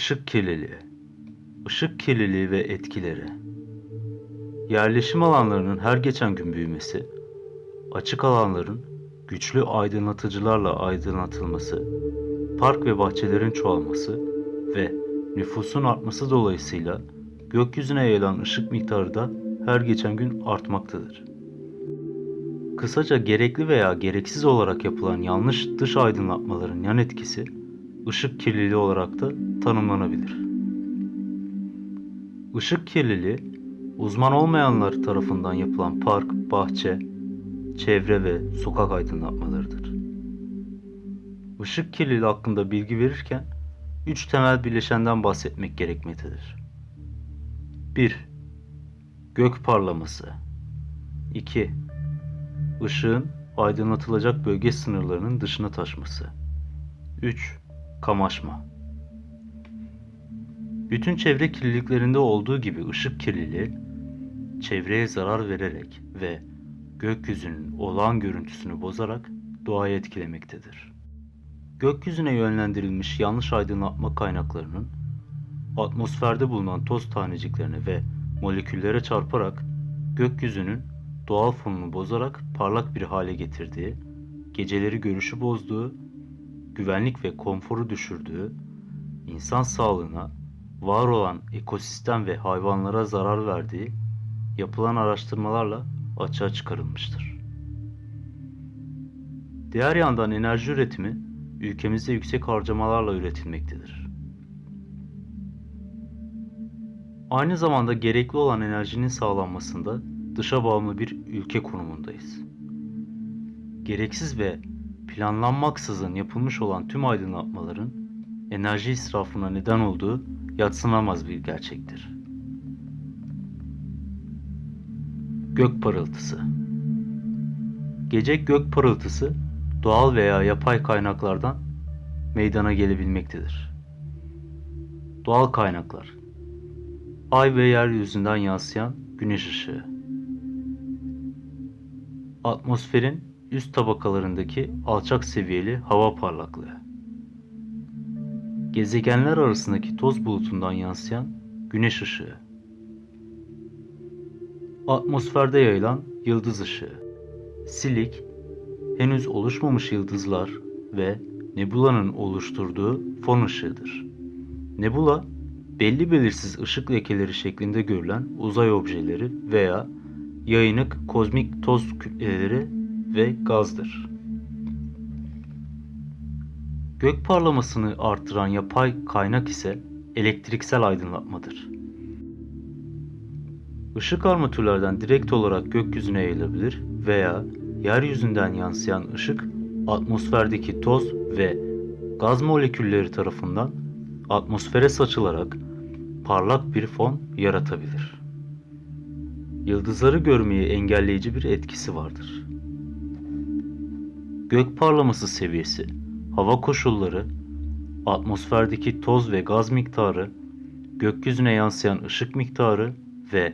Işık kirliliği, ışık kirliliği ve etkileri. Yerleşim alanlarının her geçen gün büyümesi, açık alanların güçlü aydınlatıcılarla aydınlatılması, park ve bahçelerin çoğalması ve nüfusun artması dolayısıyla gökyüzüne yayılan ışık miktarı da her geçen gün artmaktadır. Kısaca gerekli veya gereksiz olarak yapılan yanlış dış aydınlatmaların yan etkisi ışık kirliliği olarak da tanımlanabilir. Işık kirliliği, uzman olmayanlar tarafından yapılan park, bahçe, çevre ve sokak aydınlatmalarıdır. Işık kirliliği hakkında bilgi verirken üç temel bileşenden bahsetmek gerekmektedir. 1. Gök parlaması 2. Işığın aydınlatılacak bölge sınırlarının dışına taşması 3. Kamaşma Bütün çevre kirliliklerinde olduğu gibi ışık kirliliği, çevreye zarar vererek ve gökyüzünün olağan görüntüsünü bozarak doğayı etkilemektedir. Gökyüzüne yönlendirilmiş yanlış aydınlatma kaynaklarının atmosferde bulunan toz taneciklerine ve moleküllere çarparak gökyüzünün doğal fonunu bozarak parlak bir hale getirdiği, geceleri görüşü bozduğu, güvenlik ve konforu düşürdüğü, insan sağlığına, var olan ekosistem ve hayvanlara zarar verdiği yapılan araştırmalarla açığa çıkarılmıştır. Diğer yandan enerji üretimi ülkemizde yüksek harcamalarla üretilmektedir. Aynı zamanda gerekli olan enerjinin sağlanmasında dışa bağımlı bir ülke konumundayız. Gereksiz ve planlanmaksızın yapılmış olan tüm aydınlatmaların enerji israfına neden olduğu yadsınamaz bir gerçektir. Gök parıltısı Gece gök parıltısı doğal veya yapay kaynaklardan meydana gelebilmektedir. Doğal kaynaklar Ay ve yeryüzünden yansıyan güneş ışığı Atmosferin üst tabakalarındaki alçak seviyeli hava parlaklığı. Gezegenler arasındaki toz bulutundan yansıyan güneş ışığı. Atmosferde yayılan yıldız ışığı. Silik, henüz oluşmamış yıldızlar ve nebulanın oluşturduğu fon ışığıdır. Nebula, belli belirsiz ışık lekeleri şeklinde görülen uzay objeleri veya yayınık kozmik toz kütleleri ve gazdır. Gök parlamasını artıran yapay kaynak ise elektriksel aydınlatmadır. Işık armatürlerden direkt olarak gökyüzüne yayılabilir veya yeryüzünden yansıyan ışık atmosferdeki toz ve gaz molekülleri tarafından atmosfere saçılarak parlak bir fon yaratabilir. Yıldızları görmeyi engelleyici bir etkisi vardır. Gök parlaması seviyesi, hava koşulları, atmosferdeki toz ve gaz miktarı, gökyüzüne yansıyan ışık miktarı ve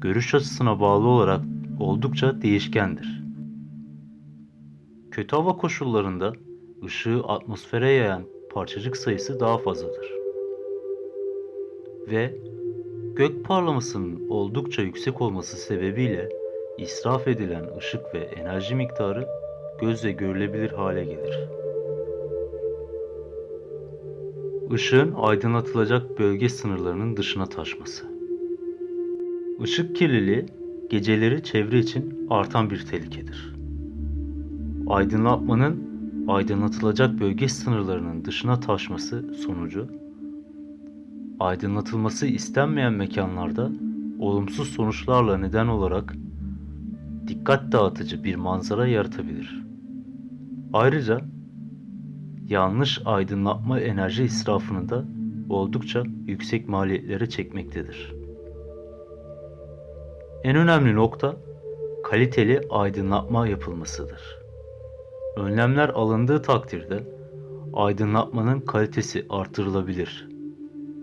görüş açısına bağlı olarak oldukça değişkendir. Kötü hava koşullarında ışığı atmosfere yayan parçacık sayısı daha fazladır. Ve gök parlamasının oldukça yüksek olması sebebiyle israf edilen ışık ve enerji miktarı gözle görülebilir hale gelir. Işığın aydınlatılacak bölge sınırlarının dışına taşması. Işık kirliliği geceleri çevre için artan bir tehlikedir. Aydınlatmanın aydınlatılacak bölge sınırlarının dışına taşması sonucu aydınlatılması istenmeyen mekanlarda olumsuz sonuçlarla neden olarak dikkat dağıtıcı bir manzara yaratabilir. Ayrıca yanlış aydınlatma enerji israfını da oldukça yüksek maliyetlere çekmektedir. En önemli nokta kaliteli aydınlatma yapılmasıdır. Önlemler alındığı takdirde aydınlatmanın kalitesi artırılabilir.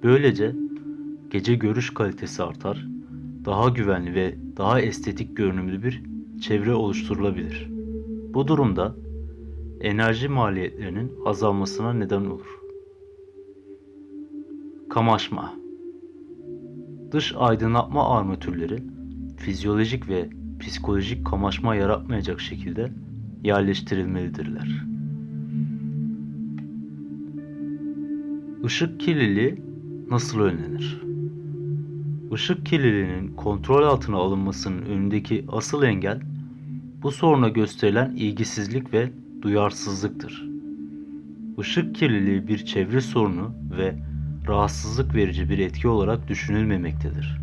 Böylece gece görüş kalitesi artar, daha güvenli ve daha estetik görünümlü bir çevre oluşturulabilir. Bu durumda enerji maliyetlerinin azalmasına neden olur. Kamaşma Dış aydınlatma armatürleri fizyolojik ve psikolojik kamaşma yaratmayacak şekilde yerleştirilmelidirler. Işık kirliliği nasıl önlenir? Işık kirliliğinin kontrol altına alınmasının önündeki asıl engel bu soruna gösterilen ilgisizlik ve duyarsızlıktır. Işık kirliliği bir çevre sorunu ve rahatsızlık verici bir etki olarak düşünülmemektedir.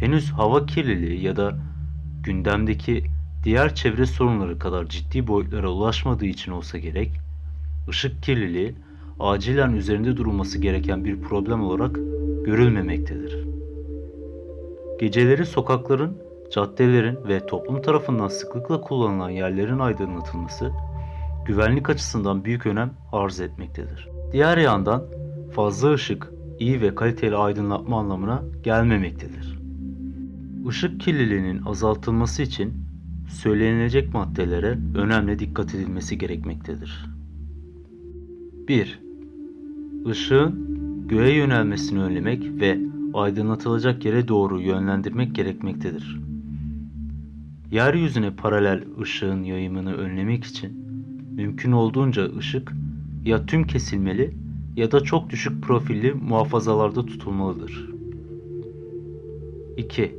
Henüz hava kirliliği ya da gündemdeki diğer çevre sorunları kadar ciddi boyutlara ulaşmadığı için olsa gerek, ışık kirliliği acilen üzerinde durulması gereken bir problem olarak görülmemektedir. Geceleri sokakların, caddelerin ve toplum tarafından sıklıkla kullanılan yerlerin aydınlatılması güvenlik açısından büyük önem arz etmektedir. Diğer yandan fazla ışık iyi ve kaliteli aydınlatma anlamına gelmemektedir. Işık kirliliğinin azaltılması için söylenilecek maddelere önemli dikkat edilmesi gerekmektedir. 1. Işığın göğe yönelmesini önlemek ve aydınlatılacak yere doğru yönlendirmek gerekmektedir. Yeryüzüne paralel ışığın yayımını önlemek için mümkün olduğunca ışık ya tüm kesilmeli ya da çok düşük profilli muhafazalarda tutulmalıdır. 2.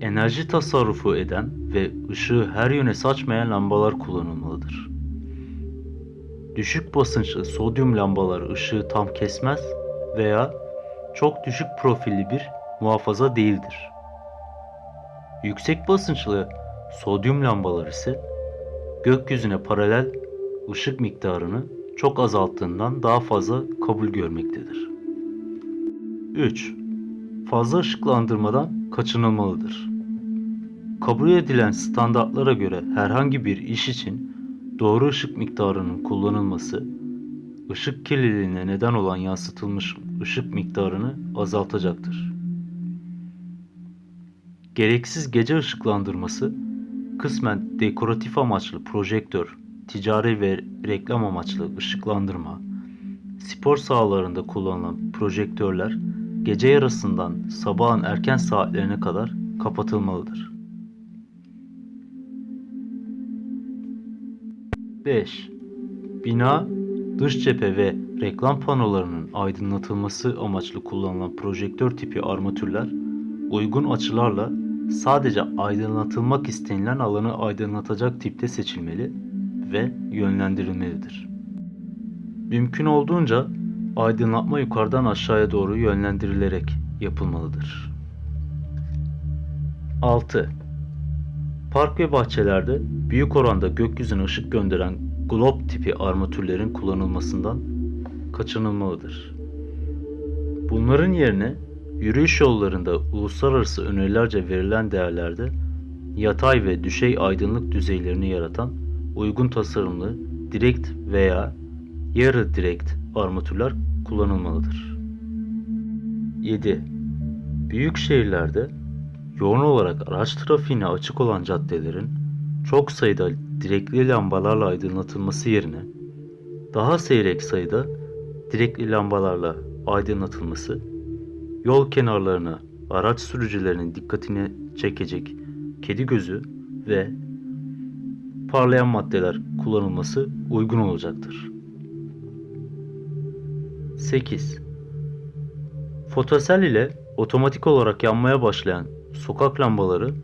Enerji tasarrufu eden ve ışığı her yöne saçmayan lambalar kullanılmalıdır. Düşük basınçlı sodyum lambalar ışığı tam kesmez veya çok düşük profilli bir muhafaza değildir. Yüksek basınçlı sodyum lambalar ise gökyüzüne paralel ışık miktarını çok azalttığından daha fazla kabul görmektedir. 3. Fazla ışıklandırmadan kaçınılmalıdır. Kabul edilen standartlara göre herhangi bir iş için doğru ışık miktarının kullanılması, ışık kirliliğine neden olan yansıtılmış ışık miktarını azaltacaktır. Gereksiz gece ışıklandırması, kısmen dekoratif amaçlı projektör, ticari ve reklam amaçlı ışıklandırma, spor sahalarında kullanılan projektörler gece yarısından sabahın erken saatlerine kadar kapatılmalıdır. 5. Bina, dış cephe ve reklam panolarının aydınlatılması amaçlı kullanılan projektör tipi armatürler uygun açılarla sadece aydınlatılmak istenilen alanı aydınlatacak tipte seçilmeli ve yönlendirilmelidir. Mümkün olduğunca aydınlatma yukarıdan aşağıya doğru yönlendirilerek yapılmalıdır. 6. Park ve bahçelerde büyük oranda gökyüzüne ışık gönderen glob tipi armatürlerin kullanılmasından kaçınılmalıdır. Bunların yerine yürüyüş yollarında uluslararası önerilerce verilen değerlerde yatay ve düşey aydınlık düzeylerini yaratan uygun tasarımlı direkt veya yarı direkt armatürler kullanılmalıdır. 7. Büyük şehirlerde yoğun olarak araç trafiğine açık olan caddelerin çok sayıda direkli lambalarla aydınlatılması yerine daha seyrek sayıda direkli lambalarla aydınlatılması yol kenarlarına araç sürücülerinin dikkatini çekecek kedi gözü ve parlayan maddeler kullanılması uygun olacaktır. 8. Fotosel ile otomatik olarak yanmaya başlayan sokak lambaları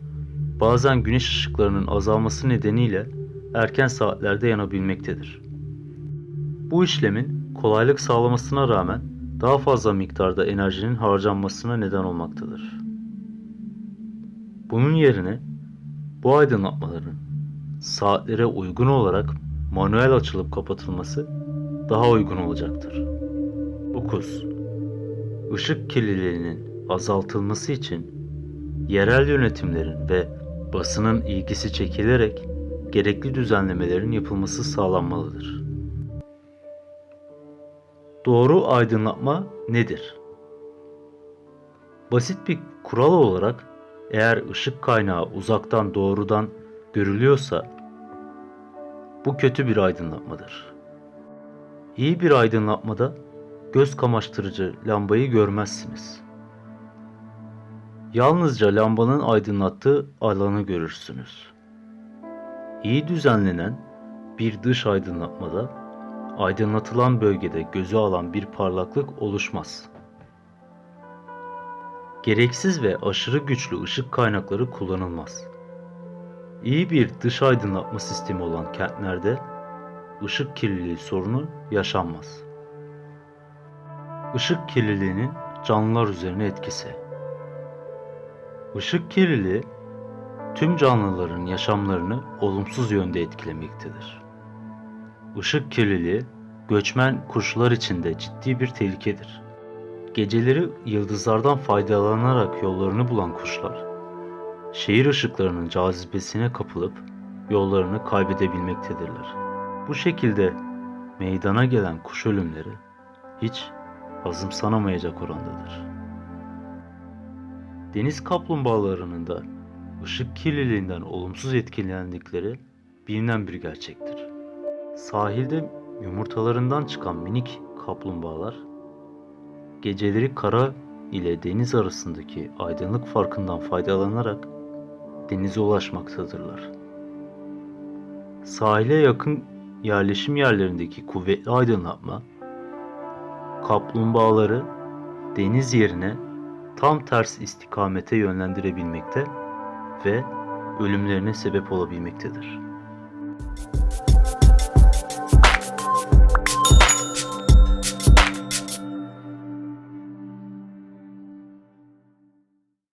bazen güneş ışıklarının azalması nedeniyle erken saatlerde yanabilmektedir. Bu işlemin kolaylık sağlamasına rağmen daha fazla miktarda enerjinin harcanmasına neden olmaktadır. Bunun yerine bu aydınlatmaların saatlere uygun olarak manuel açılıp kapatılması daha uygun olacaktır. 9. Işık kirliliğinin azaltılması için yerel yönetimlerin ve basının ilgisi çekilerek gerekli düzenlemelerin yapılması sağlanmalıdır. Doğru aydınlatma nedir? Basit bir kural olarak eğer ışık kaynağı uzaktan doğrudan görülüyorsa bu kötü bir aydınlatmadır. İyi bir aydınlatmada göz kamaştırıcı lambayı görmezsiniz. Yalnızca lambanın aydınlattığı alanı görürsünüz. İyi düzenlenen bir dış aydınlatmada aydınlatılan bölgede gözü alan bir parlaklık oluşmaz. Gereksiz ve aşırı güçlü ışık kaynakları kullanılmaz. İyi bir dış aydınlatma sistemi olan kentlerde ışık kirliliği sorunu yaşanmaz. Işık kirliliğinin canlılar üzerine etkisi. Işık kirliliği tüm canlıların yaşamlarını olumsuz yönde etkilemektedir. Işık kirliliği göçmen kuşlar için de ciddi bir tehlikedir. Geceleri yıldızlardan faydalanarak yollarını bulan kuşlar, şehir ışıklarının cazibesine kapılıp yollarını kaybedebilmektedirler. Bu şekilde meydana gelen kuş ölümleri hiç azımsanamayacak orandadır. Deniz kaplumbağalarının da ışık kirliliğinden olumsuz etkilendikleri bilinen bir gerçektir. Sahilde yumurtalarından çıkan minik kaplumbağalar geceleri kara ile deniz arasındaki aydınlık farkından faydalanarak denize ulaşmaktadırlar. Sahile yakın yerleşim yerlerindeki kuvvetli aydınlatma kaplumbağaları deniz yerine tam ters istikamete yönlendirebilmekte ve ölümlerine sebep olabilmektedir.